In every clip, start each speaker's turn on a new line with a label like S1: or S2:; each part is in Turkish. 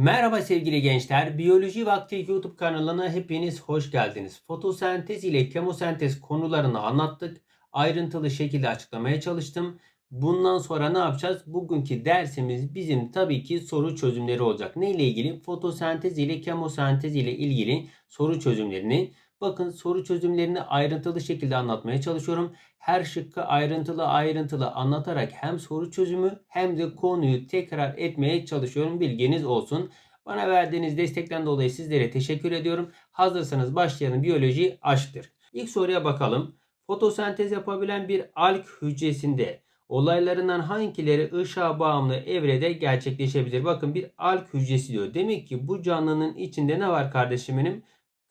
S1: Merhaba sevgili gençler. Biyoloji Vakti YouTube kanalına hepiniz hoş geldiniz. Fotosentez ile kemosentez konularını anlattık. Ayrıntılı şekilde açıklamaya çalıştım. Bundan sonra ne yapacağız? Bugünkü dersimiz bizim tabii ki soru çözümleri olacak. Ne ile ilgili? Fotosentez ile kemosentez ile ilgili soru çözümlerini. Bakın soru çözümlerini ayrıntılı şekilde anlatmaya çalışıyorum. Her şıkkı ayrıntılı ayrıntılı anlatarak hem soru çözümü hem de konuyu tekrar etmeye çalışıyorum. Bilginiz olsun. Bana verdiğiniz destekten dolayı sizlere teşekkür ediyorum. Hazırsanız başlayalım. Biyoloji aşktır. İlk soruya bakalım. Fotosentez yapabilen bir alg hücresinde olaylarından hangileri ışığa bağımlı evrede gerçekleşebilir? Bakın bir alg hücresi diyor. Demek ki bu canlının içinde ne var kardeşim benim?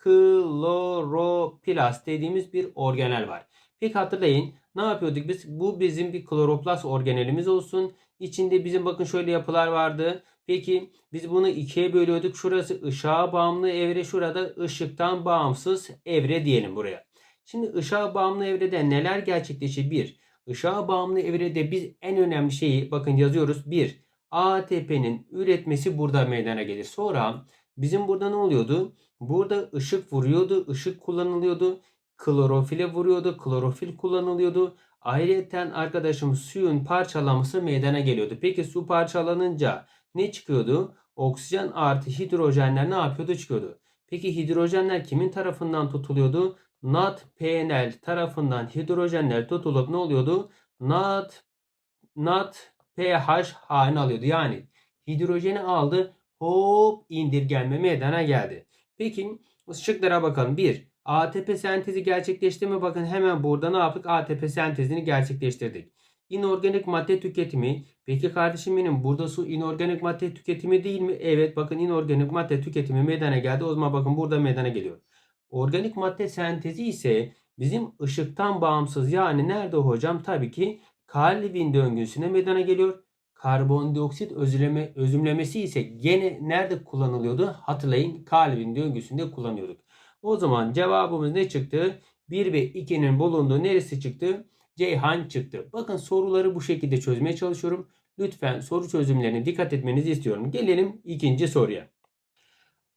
S1: Kloroplast dediğimiz bir organel var. Peki hatırlayın ne yapıyorduk biz? Bu bizim bir kloroplast organelimiz olsun. İçinde bizim bakın şöyle yapılar vardı. Peki biz bunu ikiye bölüyorduk. Şurası ışığa bağımlı evre, şurada ışıktan bağımsız evre diyelim buraya. Şimdi ışığa bağımlı evrede neler gerçekleşir? Bir, ışığa bağımlı evrede biz en önemli şeyi bakın yazıyoruz. Bir, ATP'nin üretmesi burada meydana gelir. Sonra bizim burada ne oluyordu? Burada ışık vuruyordu, ışık kullanılıyordu. Klorofile vuruyordu, klorofil kullanılıyordu. Ayrıca arkadaşım suyun parçalanması meydana geliyordu. Peki su parçalanınca ne çıkıyordu? Oksijen artı hidrojenler ne yapıyordu? Çıkıyordu. Peki hidrojenler kimin tarafından tutuluyordu? NADPNL tarafından hidrojenler tutulup ne oluyordu? NAD NAD pH halini alıyordu. Yani hidrojeni aldı hop indirgenme meydana geldi. Peki şıklara bakalım. 1. ATP sentezi gerçekleşti mi? Bakın hemen burada ne yaptık? ATP sentezini gerçekleştirdik. İnorganik madde tüketimi. Peki kardeşim benim burada su inorganik madde tüketimi değil mi? Evet bakın inorganik madde tüketimi meydana geldi. O zaman bakın burada meydana geliyor. Organik madde sentezi ise bizim ışıktan bağımsız yani nerede hocam? Tabii ki Calvin döngüsüne meydana geliyor. Karbondioksit özümleme, özümlemesi ise gene nerede kullanılıyordu? Hatırlayın Calvin döngüsünde kullanıyorduk. O zaman cevabımız ne çıktı? 1 ve 2'nin bulunduğu neresi çıktı? Ceyhan çıktı. Bakın soruları bu şekilde çözmeye çalışıyorum. Lütfen soru çözümlerine dikkat etmenizi istiyorum. Gelelim ikinci soruya.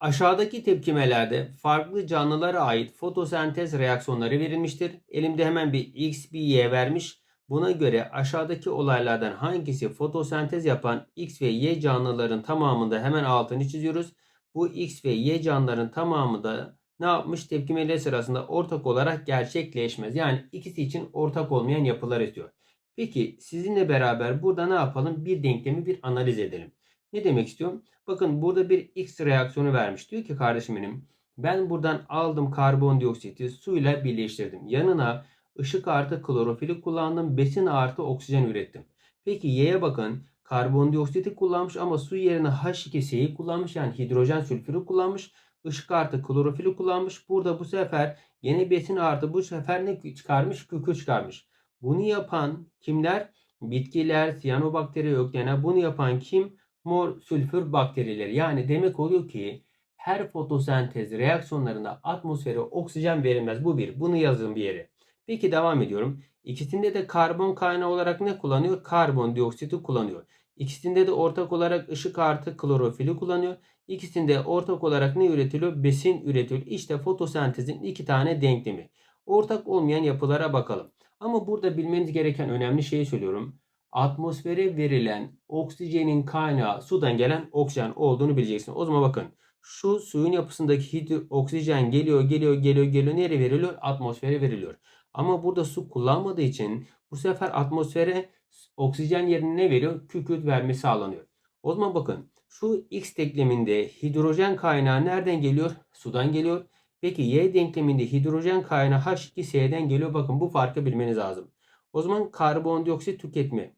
S1: Aşağıdaki tepkimelerde farklı canlılara ait fotosentez reaksiyonları verilmiştir. Elimde hemen bir X bir Y vermiş. Buna göre aşağıdaki olaylardan hangisi fotosentez yapan X ve Y canlıların tamamında hemen altını çiziyoruz. Bu X ve Y canlıların tamamı da ne yapmış? Tepkimeler sırasında ortak olarak gerçekleşmez. Yani ikisi için ortak olmayan yapılar istiyor. Peki sizinle beraber burada ne yapalım? Bir denklemi bir analiz edelim. Ne demek istiyorum? Bakın burada bir X reaksiyonu vermiş. Diyor ki kardeşim benim ben buradan aldım karbondioksiti suyla birleştirdim. Yanına ışık artı klorofili kullandım. Besin artı oksijen ürettim. Peki Y'ye bakın. Karbondioksiti kullanmış ama su yerine H2S'yi kullanmış. Yani hidrojen sülfürü kullanmış. Işık artı klorofili kullanmış. Burada bu sefer yine besin artı bu sefer ne çıkarmış? Kükü çıkarmış. Bunu yapan kimler? Bitkiler, siyanobakteri. Yani bunu yapan kim? Mor sülfür bakterileri. Yani demek oluyor ki her fotosentez reaksiyonlarında atmosfere oksijen verilmez. Bu bir. Bunu yazın bir yere. Peki devam ediyorum. İkisinde de karbon kaynağı olarak ne kullanıyor? Karbondioksiti kullanıyor. İkisinde de ortak olarak ışık artı klorofili kullanıyor. İkisinde ortak olarak ne üretiliyor? Besin üretiliyor. İşte fotosentezin iki tane denklemi. Ortak olmayan yapılara bakalım. Ama burada bilmeniz gereken önemli şeyi söylüyorum. Atmosfere verilen oksijenin kaynağı sudan gelen oksijen olduğunu bileceksin. O zaman bakın şu suyun yapısındaki hidro oksijen geliyor geliyor geliyor geliyor nereye veriliyor? Atmosfere veriliyor. Ama burada su kullanmadığı için bu sefer atmosfere oksijen yerine ne veriyor? Kükürt vermesi sağlanıyor. O zaman bakın şu X denkleminde hidrojen kaynağı nereden geliyor? Sudan geliyor. Peki Y denkleminde hidrojen kaynağı H2S'den geliyor. Bakın bu farkı bilmeniz lazım. O zaman karbondioksit tüketimi.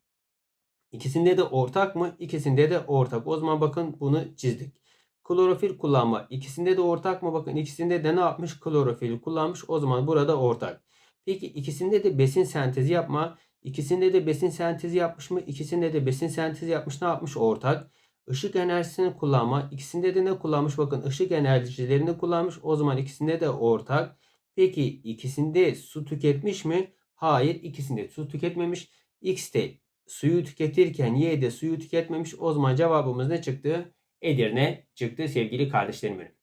S1: İkisinde de ortak mı? İkisinde de ortak. O zaman bakın bunu çizdik. Klorofil kullanma. İkisinde de ortak mı? Bakın ikisinde de ne yapmış? Klorofil kullanmış. O zaman burada ortak. Peki ikisinde de besin sentezi yapma. İkisinde de besin sentezi yapmış mı? İkisinde de besin sentezi yapmış. Ne yapmış? Ortak. Işık enerjisini kullanma. İkisinde de ne kullanmış? Bakın ışık enerjilerini kullanmış. O zaman ikisinde de ortak. Peki ikisinde su tüketmiş mi? Hayır ikisinde su tüketmemiş. X de suyu tüketirken Y de suyu tüketmemiş. O zaman cevabımız ne çıktı? Edirne çıktı sevgili kardeşlerim benim.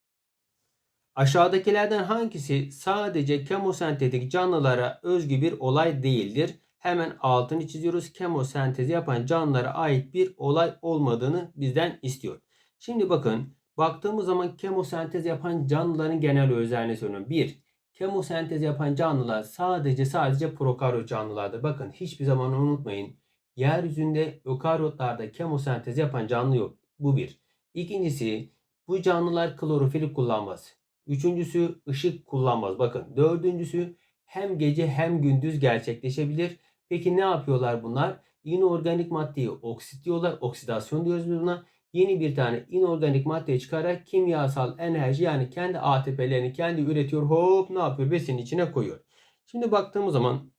S1: Aşağıdakilerden hangisi sadece kemosentetik canlılara özgü bir olay değildir? Hemen altını çiziyoruz. Kemosentez yapan canlılara ait bir olay olmadığını bizden istiyor. Şimdi bakın baktığımız zaman kemosentez yapan canlıların genel özelliğini söylüyorum. 1. Kemosentez yapan canlılar sadece sadece prokaryot canlılardır. Bakın hiçbir zaman unutmayın. Yeryüzünde ökaryotlarda kemosentez yapan canlı yok. Bu bir. İkincisi bu canlılar klorofili kullanmaz. Üçüncüsü ışık kullanmaz. Bakın dördüncüsü hem gece hem gündüz gerçekleşebilir. Peki ne yapıyorlar bunlar? İnorganik maddeyi oksitliyorlar. Oksidasyon diyoruz biz buna. Yeni bir tane inorganik madde çıkararak kimyasal enerji yani kendi ATP'lerini kendi üretiyor. Hop ne yapıyor? Besinin içine koyuyor. Şimdi baktığımız zaman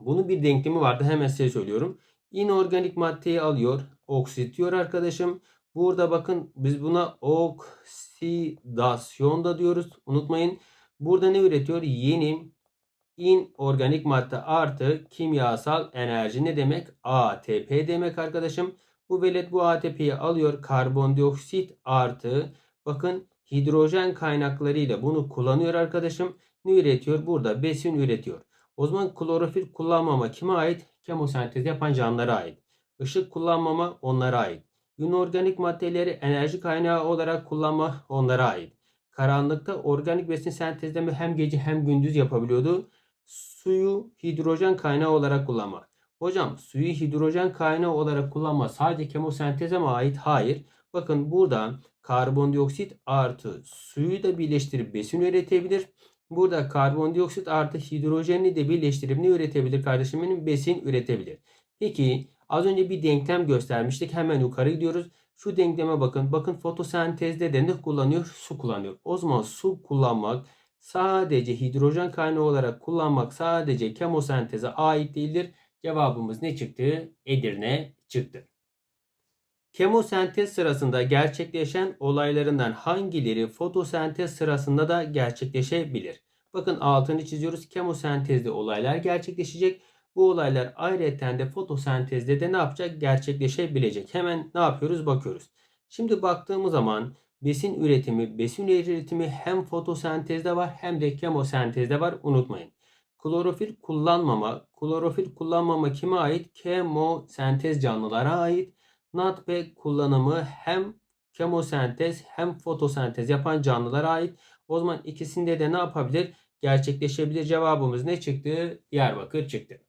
S1: bunun bir denklemi vardı. Hemen size söylüyorum. İnorganik maddeyi alıyor. Oksitliyor arkadaşım. Burada bakın biz buna oksidasyon da diyoruz. Unutmayın. Burada ne üretiyor? Yeni inorganik madde artı kimyasal enerji ne demek? ATP demek arkadaşım. Bu velet bu ATP'yi alıyor. Karbondioksit artı bakın hidrojen kaynaklarıyla bunu kullanıyor arkadaşım. Ne üretiyor? Burada besin üretiyor. O zaman klorofil kullanmama kime ait? Kemosentez yapan canlılara ait. Işık kullanmama onlara ait. İnorganik maddeleri enerji kaynağı olarak kullanma onlara ait. Karanlıkta organik besin sentezleme hem gece hem gündüz yapabiliyordu. Suyu hidrojen kaynağı olarak kullanma. Hocam suyu hidrojen kaynağı olarak kullanma sadece kemosenteze mi ait? Hayır. Bakın burada karbondioksit artı suyu da birleştirip besin üretebilir. Burada karbondioksit artı hidrojeni de birleştirip ne üretebilir kardeşim benim? Besin üretebilir. Peki az önce bir denklem göstermiştik. Hemen yukarı gidiyoruz. Şu denkleme bakın. Bakın fotosentezde de ne kullanıyor? Su kullanıyor. O zaman su kullanmak sadece hidrojen kaynağı olarak kullanmak sadece kemosenteze ait değildir. Cevabımız ne çıktı? Edirne çıktı. Kemosentez sırasında gerçekleşen olaylarından hangileri fotosentez sırasında da gerçekleşebilir? Bakın altını çiziyoruz. Kemosentezde olaylar gerçekleşecek. Bu olaylar ayrıca de fotosentezde de ne yapacak? Gerçekleşebilecek. Hemen ne yapıyoruz? Bakıyoruz. Şimdi baktığımız zaman besin üretimi, besin üretimi hem fotosentezde var hem de kemosentezde var. Unutmayın. Klorofil kullanmama, klorofil kullanmama kime ait? Kemosentez canlılara ait. NADP kullanımı hem kemosentez hem fotosentez yapan canlılara ait. O zaman ikisinde de ne yapabilir? Gerçekleşebilir. Cevabımız ne çıktı? Diyarbakır çıktı.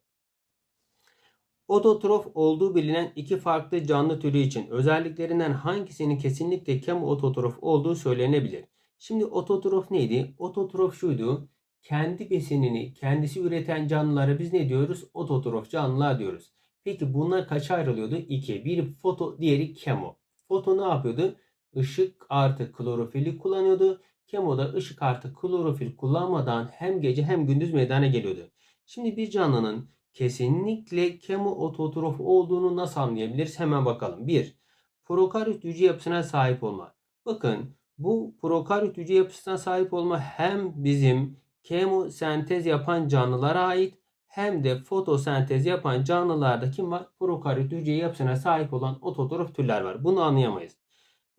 S1: Ototrof olduğu bilinen iki farklı canlı türü için özelliklerinden hangisinin kesinlikle kemototrof olduğu söylenebilir. Şimdi ototrof neydi? Ototrof şuydu. Kendi besinini kendisi üreten canlılara biz ne diyoruz? Ototrof canlılar diyoruz. Peki bunlar kaça ayrılıyordu? İki. Biri foto, diğeri kemo. Foto ne yapıyordu? Işık artı klorofili kullanıyordu. Kemo da ışık artı klorofil kullanmadan hem gece hem gündüz meydana geliyordu. Şimdi bir canlının kesinlikle kemoototrof olduğunu nasıl anlayabiliriz? Hemen bakalım. 1. Prokaryot hücre yapısına sahip olma. Bakın bu prokaryot hücre yapısına sahip olma hem bizim kemosentez yapan canlılara ait hem de fotosentez yapan canlılarda kim var? Prokaryot hücre yapısına sahip olan ototrof türler var. Bunu anlayamayız.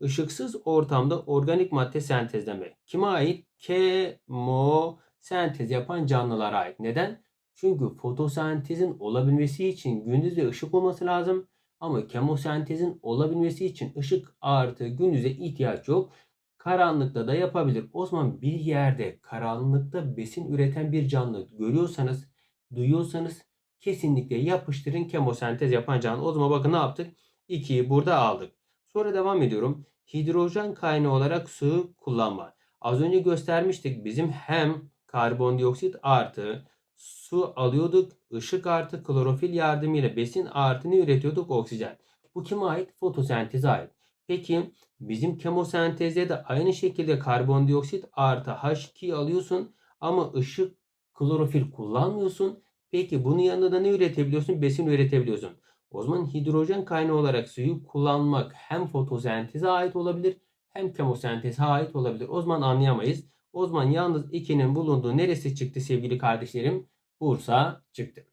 S1: Işıksız ortamda organik madde sentezleme. Kime ait? Kemosentez yapan canlılara ait. Neden? Çünkü fotosentezin olabilmesi için gündüzde ışık olması lazım. Ama kemosentezin olabilmesi için ışık artı gündüze ihtiyaç yok. Karanlıkta da yapabilir. O zaman bir yerde karanlıkta besin üreten bir canlı görüyorsanız, duyuyorsanız kesinlikle yapıştırın kemosentez yapan canlı. O zaman bakın ne yaptık? 2'yi burada aldık. Sonra devam ediyorum. Hidrojen kaynağı olarak suyu kullanma. Az önce göstermiştik bizim hem karbondioksit artı su alıyorduk. ışık artı klorofil yardımıyla besin artı ne üretiyorduk? Oksijen. Bu kime ait? Fotosenteze ait. Peki bizim kemosentezde de aynı şekilde karbondioksit artı H2 alıyorsun ama ışık klorofil kullanmıyorsun. Peki bunun yanında da ne üretebiliyorsun? Besin üretebiliyorsun. O zaman hidrojen kaynağı olarak suyu kullanmak hem fotosenteze ait olabilir hem kemosenteze ait olabilir. O zaman anlayamayız. O zaman yalnız 2'nin bulunduğu neresi çıktı sevgili kardeşlerim? Bursa çıktı.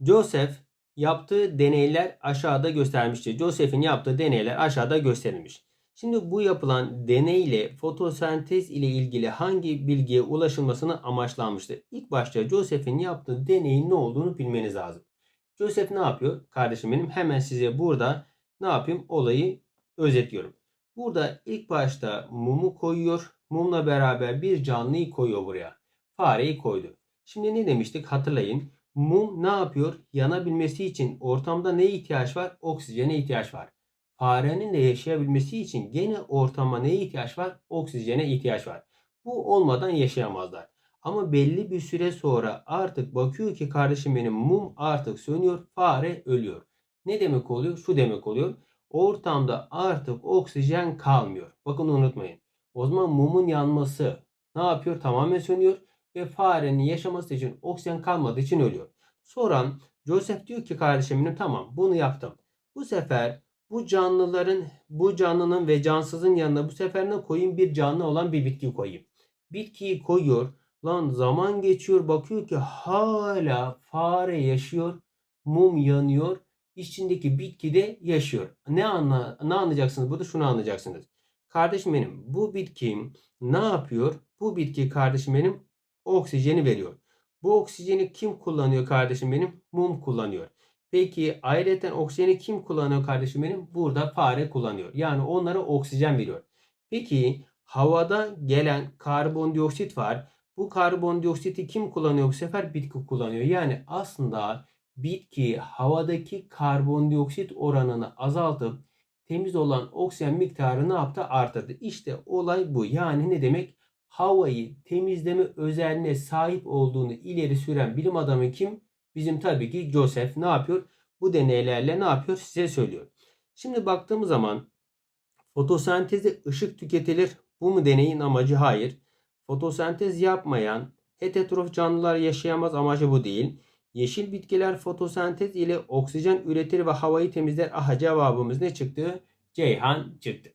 S1: Joseph yaptığı deneyler aşağıda göstermiştir. Joseph'in yaptığı deneyler aşağıda gösterilmiş. Şimdi bu yapılan deney ile fotosentez ile ilgili hangi bilgiye ulaşılmasını amaçlanmıştır? İlk başta Joseph'in yaptığı deneyin ne olduğunu bilmeniz lazım. Joseph ne yapıyor? Kardeşim benim hemen size burada ne yapayım? Olayı özetliyorum. Burada ilk başta mumu koyuyor. Mumla beraber bir canlıyı koyuyor buraya. Fareyi koydu. Şimdi ne demiştik hatırlayın. Mum ne yapıyor? Yanabilmesi için ortamda neye ihtiyaç var? Oksijene ihtiyaç var. Farenin de yaşayabilmesi için gene ortama neye ihtiyaç var? Oksijene ihtiyaç var. Bu olmadan yaşayamazlar. Ama belli bir süre sonra artık bakıyor ki kardeşim benim mum artık sönüyor, fare ölüyor. Ne demek oluyor? Şu demek oluyor. Ortamda artık oksijen kalmıyor. Bakın unutmayın. O zaman mumun yanması ne yapıyor? Tamamen sönüyor ve farenin yaşaması için oksijen kalmadığı için ölüyor. Sonra Joseph diyor ki kardeşim tamam bunu yaptım. Bu sefer bu canlıların bu canlının ve cansızın yanına bu sefer ne koyayım? Bir canlı olan bir bitki koyayım. Bitkiyi koyuyor. Lan zaman geçiyor bakıyor ki hala fare yaşıyor. Mum yanıyor. İçindeki bitki de yaşıyor. Ne anla ne anlayacaksınız burada? Şunu anlayacaksınız. Kardeşim benim bu bitki ne yapıyor? Bu bitki kardeşim benim oksijeni veriyor. Bu oksijeni kim kullanıyor kardeşim benim? Mum kullanıyor. Peki ayrıca oksijeni kim kullanıyor kardeşim benim? Burada fare kullanıyor. Yani onlara oksijen veriyor. Peki havada gelen karbondioksit var. Bu karbondioksiti kim kullanıyor bu sefer? Bitki kullanıyor. Yani aslında bitki havadaki karbondioksit oranını azaltıp temiz olan oksijen miktarını ne yaptı? Arttırdı. İşte olay bu. Yani ne demek? Havayı temizleme özelliğine sahip olduğunu ileri süren bilim adamı kim? Bizim tabii ki Joseph ne yapıyor? Bu deneylerle ne yapıyor? Size söylüyor. Şimdi baktığımız zaman fotosentezde ışık tüketilir. Bu mu deneyin amacı? Hayır. Fotosentez yapmayan heterotrof canlılar yaşayamaz amacı bu değil. Yeşil bitkiler fotosentez ile oksijen üretir ve havayı temizler. Aha cevabımız ne çıktı? Ceyhan çıktı.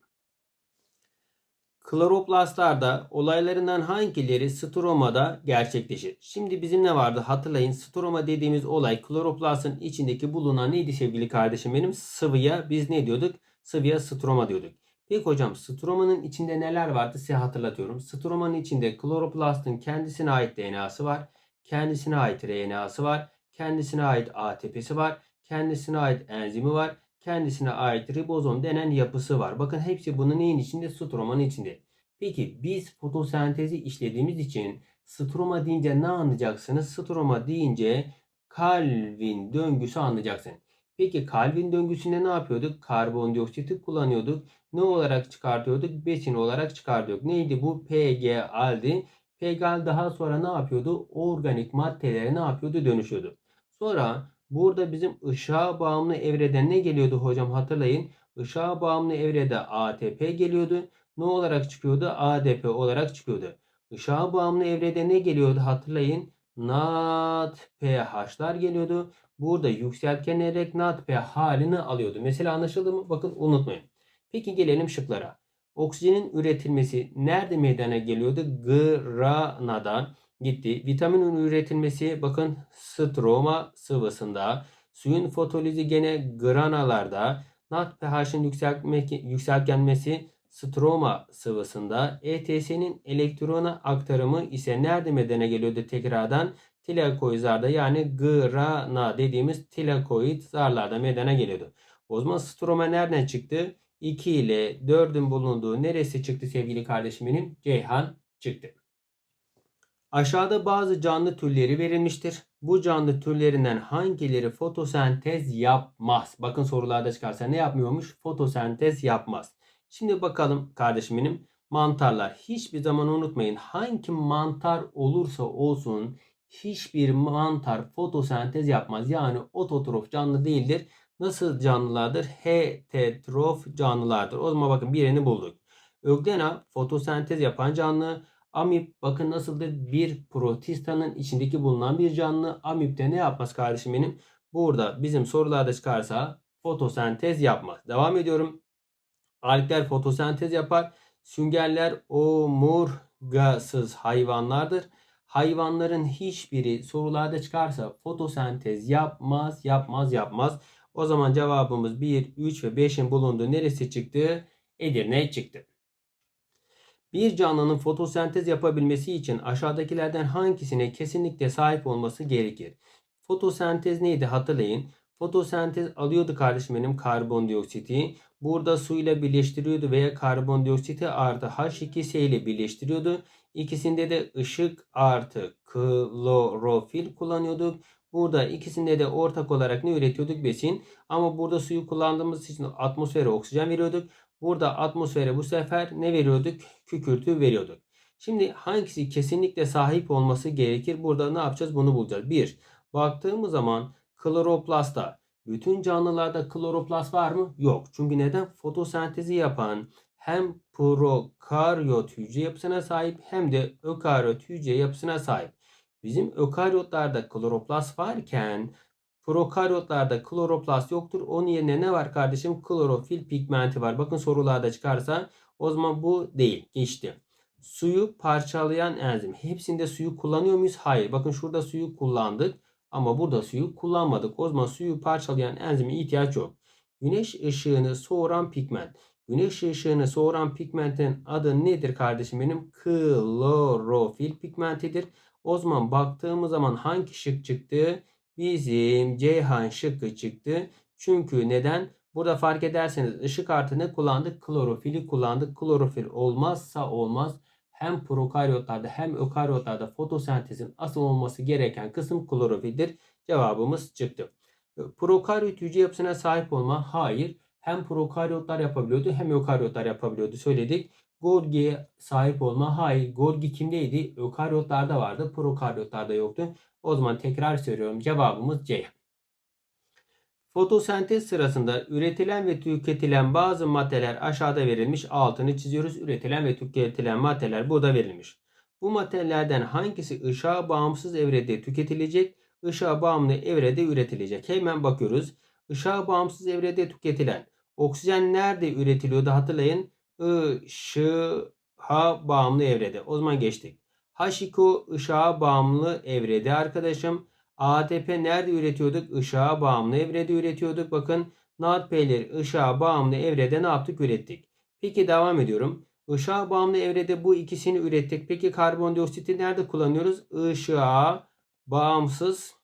S1: Kloroplastlarda olaylarından hangileri stromada gerçekleşir? Şimdi bizim ne vardı? Hatırlayın stroma dediğimiz olay kloroplastın içindeki bulunan neydi sevgili kardeşim benim? Sıvıya biz ne diyorduk? Sıvıya stroma diyorduk. Peki hocam stromanın içinde neler vardı size hatırlatıyorum. Stromanın içinde kloroplastın kendisine ait DNA'sı var. Kendisine ait RNA'sı var. Kendisine ait ATP'si var. Kendisine ait enzimi var kendisine ait ribozom denen yapısı var. Bakın hepsi bunun neyin içinde? Stromanın içinde. Peki biz fotosentezi işlediğimiz için stroma deyince ne anlayacaksınız? Stroma deyince Calvin döngüsü anlayacaksın. Peki Calvin döngüsünde ne yapıyorduk? Karbondioksiti kullanıyorduk. Ne olarak çıkartıyorduk? Besin olarak çıkartıyorduk. Neydi bu? PGAL'di. PGAL daha sonra ne yapıyordu? Organik maddelere ne yapıyordu? Dönüşüyordu. Sonra Burada bizim ışığa bağımlı evreden ne geliyordu hocam hatırlayın. Işığa bağımlı evrede ATP geliyordu. Ne olarak çıkıyordu? ADP olarak çıkıyordu. Işığa bağımlı evrede ne geliyordu hatırlayın. NADPH'lar geliyordu. Burada yükseltenerek NADP halini alıyordu. Mesela anlaşıldı mı? Bakın unutmayın. Peki gelelim şıklara. Oksijenin üretilmesi nerede meydana geliyordu? Granada gitti. Vitaminin üretilmesi bakın stroma sıvısında. Suyun fotolizi gene granalarda. NAT pH'in yükseltgenmesi stroma sıvısında. ETS'nin elektrona aktarımı ise nerede medene geliyordu tekrardan? Tilakoid zarda yani grana dediğimiz tilakoid zarlarda medene geliyordu. O zaman stroma nereden çıktı? 2 ile 4'ün bulunduğu neresi çıktı sevgili kardeşim benim? Ceyhan çıktı. Aşağıda bazı canlı türleri verilmiştir. Bu canlı türlerinden hangileri fotosentez yapmaz? Bakın sorularda çıkarsa ne yapmıyormuş? Fotosentez yapmaz. Şimdi bakalım kardeşim benim. Mantarlar. Hiçbir zaman unutmayın. Hangi mantar olursa olsun hiçbir mantar fotosentez yapmaz. Yani ototrof canlı değildir. Nasıl canlılardır? Heterotrof canlılardır. O zaman bakın birini bulduk. Öglena fotosentez yapan canlı. Amip bakın nasıldır? Bir protistanın içindeki bulunan bir canlı. Amipte ne yapmaz kardeşim benim? Burada bizim sorularda çıkarsa fotosentez yapmaz. Devam ediyorum. Algler fotosentez yapar. Süngerler omurgasız hayvanlardır. Hayvanların hiçbiri sorularda çıkarsa fotosentez yapmaz, yapmaz, yapmaz. O zaman cevabımız 1, 3 ve 5'in bulunduğu neresi çıktı? Edirne çıktı. Bir canlının fotosentez yapabilmesi için aşağıdakilerden hangisine kesinlikle sahip olması gerekir? Fotosentez neydi hatırlayın. Fotosentez alıyordu kardeşim benim karbondioksiti. Burada suyla birleştiriyordu veya karbondioksiti artı H2S ile birleştiriyordu. İkisinde de ışık artı klorofil kullanıyorduk. Burada ikisinde de ortak olarak ne üretiyorduk? Besin. Ama burada suyu kullandığımız için atmosfere oksijen veriyorduk. Burada atmosfere bu sefer ne veriyorduk? Kükürtü veriyorduk. Şimdi hangisi kesinlikle sahip olması gerekir? Burada ne yapacağız? Bunu bulacağız. Bir, baktığımız zaman kloroplastta bütün canlılarda kloroplast var mı? Yok. Çünkü neden? Fotosentezi yapan hem prokaryot hücre yapısına sahip hem de ökaryot hücre yapısına sahip. Bizim ökaryotlarda kloroplast varken prokaryotlarda kloroplast yoktur. Onun yerine ne var kardeşim? Klorofil pigmenti var. Bakın sorularda çıkarsa o zaman bu değil. Geçti. Suyu parçalayan enzim. Hepsinde suyu kullanıyor muyuz? Hayır. Bakın şurada suyu kullandık. Ama burada suyu kullanmadık. O zaman suyu parçalayan enzime ihtiyaç yok. Güneş ışığını soğuran pigment. Güneş ışığını soğuran pigmentin adı nedir kardeşim benim? Klorofil pigmentidir. O zaman baktığımız zaman hangi şık çıktı? Bizim Ceyhan şıkkı çıktı. Çünkü neden? Burada fark ederseniz ışık artı ne kullandık? Klorofili kullandık. Klorofil olmazsa olmaz. Hem prokaryotlarda hem ökaryotlarda fotosentezin asıl olması gereken kısım klorofildir. Cevabımız çıktı. Prokaryot hücre yapısına sahip olma? Hayır. Hem prokaryotlar yapabiliyordu hem ökaryotlar yapabiliyordu söyledik. Golgi'ye sahip olma? Hayır. Golgi kimdeydi? Ökaryotlarda vardı. Prokaryotlarda yoktu. O zaman tekrar söylüyorum. Cevabımız C. Fotosentez sırasında üretilen ve tüketilen bazı maddeler aşağıda verilmiş. Altını çiziyoruz. Üretilen ve tüketilen maddeler burada verilmiş. Bu maddelerden hangisi ışığa bağımsız evrede tüketilecek, ışığa bağımlı evrede üretilecek? Hemen bakıyoruz. Işığa bağımsız evrede tüketilen oksijen nerede üretiliyordu hatırlayın. Işığa bağımlı evrede. O zaman geçtik. H2O ışığa bağımlı evrede arkadaşım. ATP nerede üretiyorduk? Işığa bağımlı evrede üretiyorduk. Bakın NADP'leri ışığa bağımlı evrede ne yaptık? Ürettik. Peki devam ediyorum. Işığa bağımlı evrede bu ikisini ürettik. Peki karbondioksiti nerede kullanıyoruz? Işığa bağımsız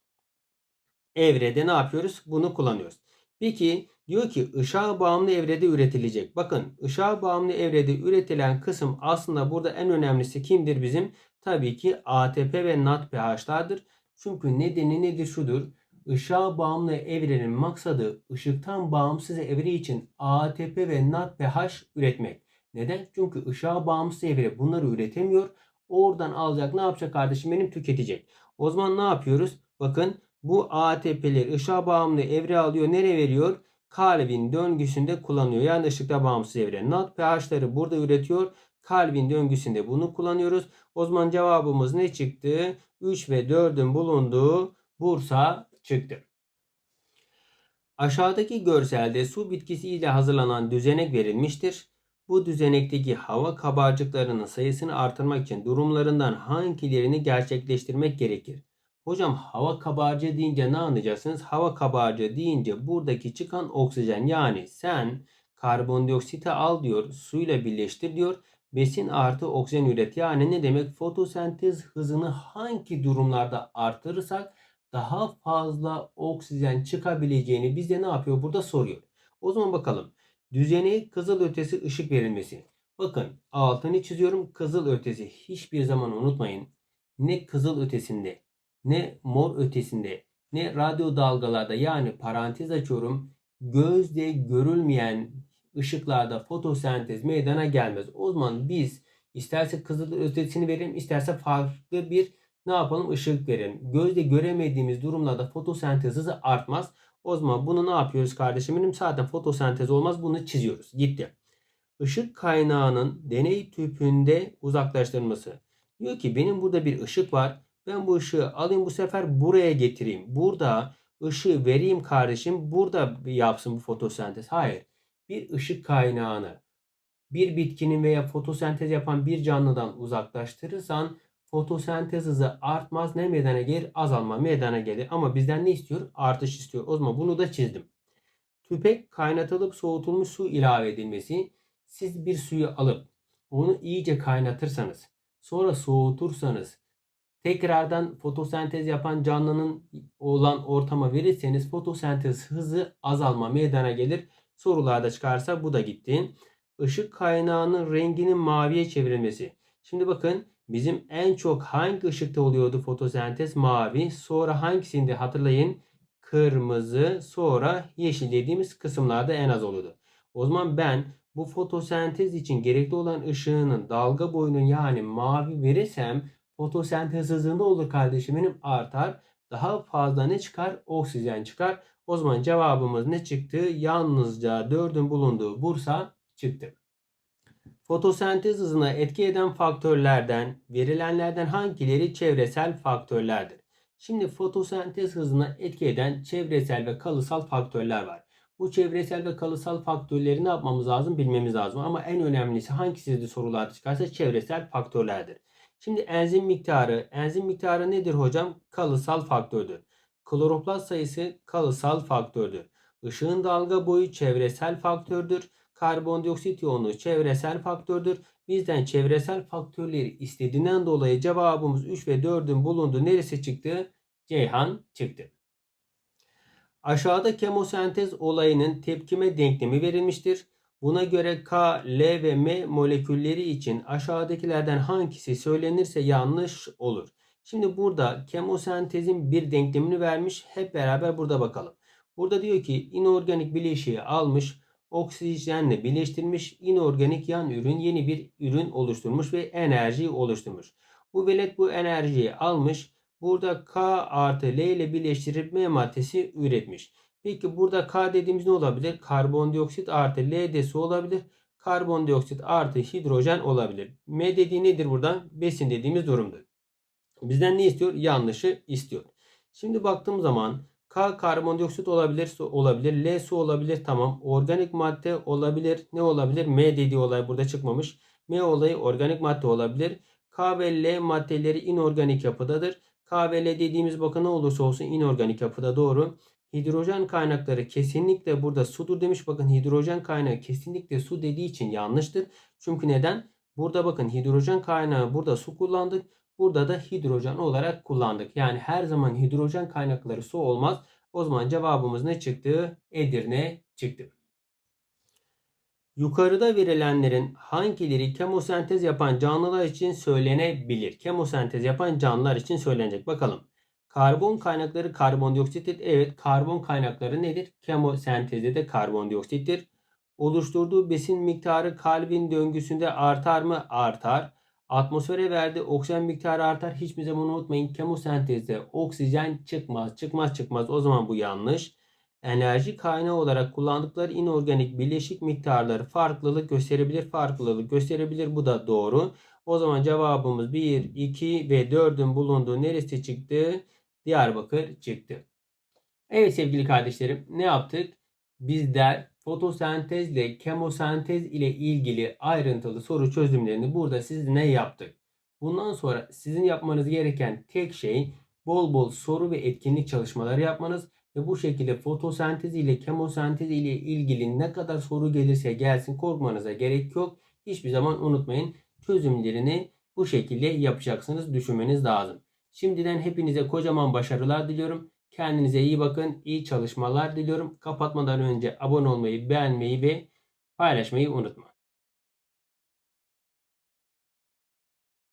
S1: evrede ne yapıyoruz? Bunu kullanıyoruz. Peki diyor ki ışığa bağımlı evrede üretilecek. Bakın ışığa bağımlı evrede üretilen kısım aslında burada en önemlisi kimdir bizim? Tabii ki ATP ve NADPH'lardır. Çünkü nedeni nedir şudur. Işığa bağımlı evrenin maksadı ışıktan bağımsız evre için ATP ve NADPH üretmek. Neden? Çünkü ışığa bağımsız evre bunları üretemiyor. Oradan alacak ne yapacak kardeşim benim tüketecek. O zaman ne yapıyoruz? Bakın bu ATP'leri ışığa bağımlı evre alıyor. Nereye veriyor? Calvin döngüsünde kullanıyor. Yani ışıkta bağımsız evre. NADPH'ları burada üretiyor. Calvin döngüsünde bunu kullanıyoruz. O zaman cevabımız ne çıktı? 3 ve 4'ün bulunduğu Bursa çıktı. Aşağıdaki görselde su bitkisi ile hazırlanan düzenek verilmiştir. Bu düzenekteki hava kabarcıklarının sayısını artırmak için durumlarından hangilerini gerçekleştirmek gerekir? Hocam hava kabarcığı deyince ne anlayacaksınız? Hava kabarcığı deyince buradaki çıkan oksijen yani sen karbondioksiti al diyor suyla birleştir diyor besin artı oksijen üret. Yani ne demek? Fotosentez hızını hangi durumlarda artırırsak daha fazla oksijen çıkabileceğini bize ne yapıyor? Burada soruyor. O zaman bakalım. Düzeni kızıl ötesi ışık verilmesi. Bakın altını çiziyorum. Kızıl ötesi hiçbir zaman unutmayın. Ne kızıl ötesinde ne mor ötesinde ne radyo dalgalarda yani parantez açıyorum gözle görülmeyen ışıklarda fotosentez meydana gelmez. O zaman biz isterse kızıl ötesini verelim isterse farklı bir ne yapalım ışık verelim. Gözle göremediğimiz durumlarda fotosentez hızı artmaz. O zaman bunu ne yapıyoruz kardeşim benim? Zaten fotosentez olmaz. Bunu çiziyoruz. Gitti. Işık kaynağının deney tüpünde uzaklaştırılması. Diyor ki benim burada bir ışık var. Ben bu ışığı alayım bu sefer buraya getireyim. Burada ışığı vereyim kardeşim. Burada yapsın bu fotosentez. Hayır bir ışık kaynağını bir bitkinin veya fotosentez yapan bir canlıdan uzaklaştırırsan fotosentez hızı artmaz ne meydana gelir? Azalma meydana gelir. Ama bizden ne istiyor? Artış istiyor. O zaman bunu da çizdim. Tüpek kaynatılıp soğutulmuş su ilave edilmesi. Siz bir suyu alıp onu iyice kaynatırsanız, sonra soğutursanız, tekrardan fotosentez yapan canlının olan ortama verirseniz fotosentez hızı azalma meydana gelir. Sorularda çıkarsa bu da gitti. Işık kaynağının renginin maviye çevrilmesi. Şimdi bakın bizim en çok hangi ışıkta oluyordu fotosentez? Mavi. Sonra hangisinde hatırlayın? Kırmızı. Sonra yeşil dediğimiz kısımlarda en az oluyordu. O zaman ben bu fotosentez için gerekli olan ışığının dalga boyunun yani mavi verirsem fotosentez hızı ne olur kardeşim benim? Artar. Daha fazla ne çıkar? Oksijen çıkar. O zaman cevabımız ne çıktı? Yalnızca 4'ün bulunduğu Bursa çıktı. Fotosentez hızına etki eden faktörlerden verilenlerden hangileri çevresel faktörlerdir? Şimdi fotosentez hızına etki eden çevresel ve kalısal faktörler var. Bu çevresel ve kalısal faktörleri ne yapmamız lazım bilmemiz lazım. Ama en önemlisi hangisi de sorularda çıkarsa çevresel faktörlerdir. Şimdi enzim miktarı, enzim miktarı nedir hocam? Kalısal faktördür. Kloroplast sayısı kalısal faktördür. Işığın dalga boyu çevresel faktördür. Karbondioksit yoğunluğu çevresel faktördür. Bizden çevresel faktörleri istediğinden dolayı cevabımız 3 ve 4'ün bulunduğu neresi çıktı? Ceyhan çıktı. Aşağıda kemosentez olayının tepkime denklemi verilmiştir. Buna göre K, L ve M molekülleri için aşağıdakilerden hangisi söylenirse yanlış olur. Şimdi burada kemosentezin bir denklemini vermiş. Hep beraber burada bakalım. Burada diyor ki inorganik bileşiği almış, oksijenle birleştirmiş, inorganik yan ürün yeni bir ürün oluşturmuş ve enerji oluşturmuş. Bu velet bu enerjiyi almış, burada K artı L ile birleştirip M maddesi üretmiş. Peki burada K dediğimiz ne olabilir? Karbondioksit artı L de su olabilir. Karbondioksit artı hidrojen olabilir. M dediği nedir buradan? Besin dediğimiz durumdur. Bizden ne istiyor? Yanlışı istiyor. Şimdi baktığım zaman K karbondioksit olabilir, su olabilir, L su olabilir tamam. Organik madde olabilir. Ne olabilir? M dediği olay burada çıkmamış. M olayı organik madde olabilir. K ve L maddeleri inorganik yapıdadır. K ve L dediğimiz bakın ne olursa olsun inorganik yapıda doğru. Hidrojen kaynakları kesinlikle burada sudur demiş. Bakın hidrojen kaynağı kesinlikle su dediği için yanlıştır. Çünkü neden? Burada bakın hidrojen kaynağı burada su kullandık. Burada da hidrojen olarak kullandık. Yani her zaman hidrojen kaynakları su olmaz. O zaman cevabımız ne çıktı? Edirne çıktı. Yukarıda verilenlerin hangileri kemosentez yapan canlılar için söylenebilir? Kemosentez yapan canlılar için söylenecek. Bakalım. Karbon kaynakları karbondioksittir. Evet karbon kaynakları nedir? Kemosentezde de karbondioksittir. Oluşturduğu besin miktarı kalbin döngüsünde artar mı? Artar. Atmosfere verdiği oksijen miktarı artar. Hiçbir zaman unutmayın kemosentezde oksijen çıkmaz. Çıkmaz çıkmaz. O zaman bu yanlış. Enerji kaynağı olarak kullandıkları inorganik bileşik miktarları farklılık gösterebilir. Farklılık gösterebilir. Bu da doğru. O zaman cevabımız 1, 2 ve 4'ün bulunduğu neresi çıktı? Diyarbakır çıktı. Evet sevgili kardeşlerim ne yaptık? Bizler fotosentezle kemosentez ile ilgili ayrıntılı soru çözümlerini burada sizinle yaptık. Bundan sonra sizin yapmanız gereken tek şey bol bol soru ve etkinlik çalışmaları yapmanız ve bu şekilde fotosentez ile kemosentez ile ilgili ne kadar soru gelirse gelsin korkmanıza gerek yok. Hiçbir zaman unutmayın çözümlerini bu şekilde yapacaksınız düşünmeniz lazım. Şimdiden hepinize kocaman başarılar diliyorum. Kendinize iyi bakın. iyi çalışmalar diliyorum. Kapatmadan önce abone olmayı, beğenmeyi ve paylaşmayı unutma.